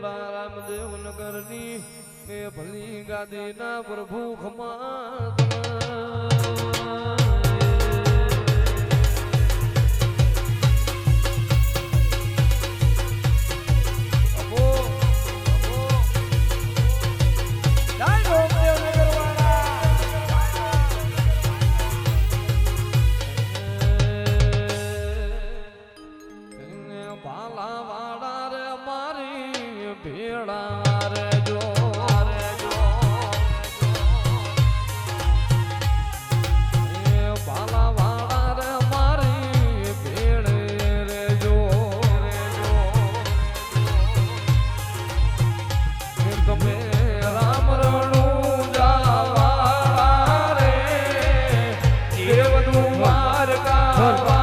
મારા રામદેવ નગરની એ ભલી ગાદીના પ્રભુ ખમા 啊。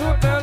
Put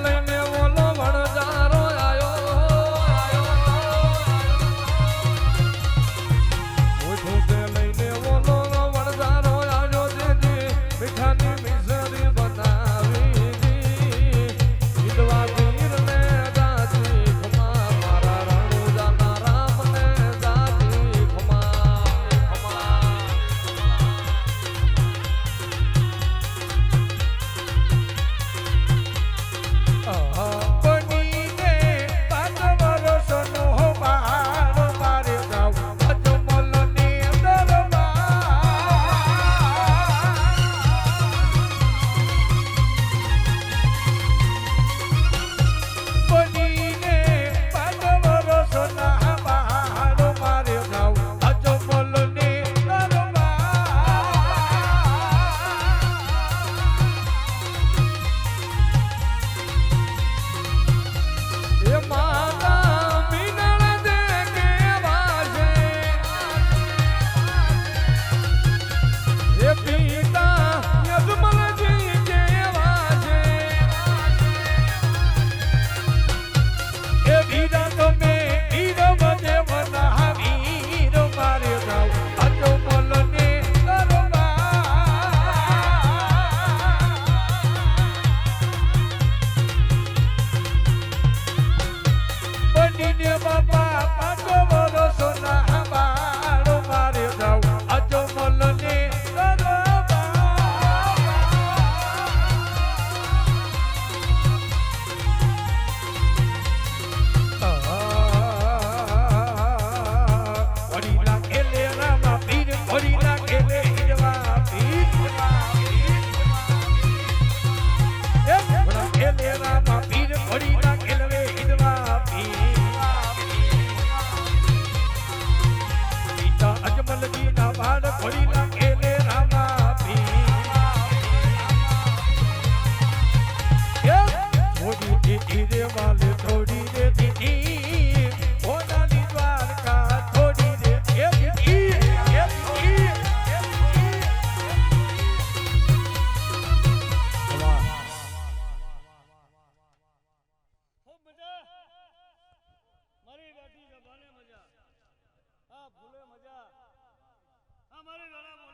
What?